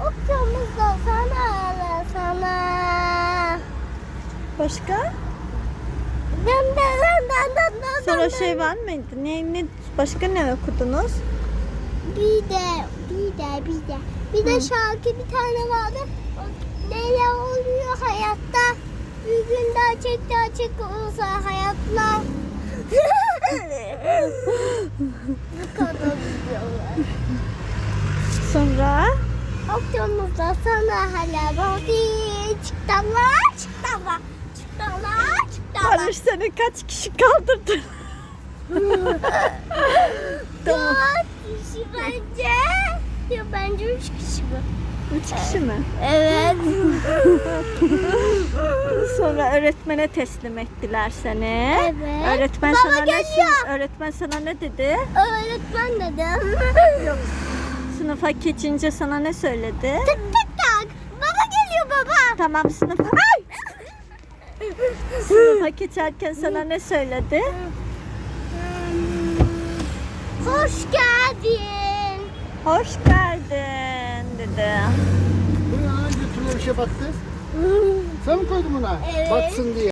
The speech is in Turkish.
Okyanusda sana sana. Başka? Dın dın dın dın dın dın Sonra şey var mıydı? Ne, ne başka ne okudunuz? Bir de bir de bir de bir de Hı. şarkı bir tane vardı. Neler oluyor hayatta? Bir gün daha çek daha çek olsa hayatlar. Bu kadar biliyorlar. Sonra Okyanusda sana hala body çıktalar çıktalar çıktalar çıktalar. Barış seni kaç kişi kaldırdı? tamam. Dört kişi bence. Ya bence üç kişi bu. Üç kişi mi? Evet. Sonra öğretmene teslim ettiler seni. Evet. Öğretmen Baba sana ne geliyor. öğretmen sana ne dedi? Öğretmen dedim. Yok. Sınıfa geçince sana ne söyledi? tık tık tak. Baba geliyor baba. Tamam sınıfa. Ay! Sınıfa geçerken sana ne söyledi? Hoş geldin. Hoş geldin dedi. Bu ne lan götüne bir şey battı. Sen mi koydun buna? Evet. Batsın diye.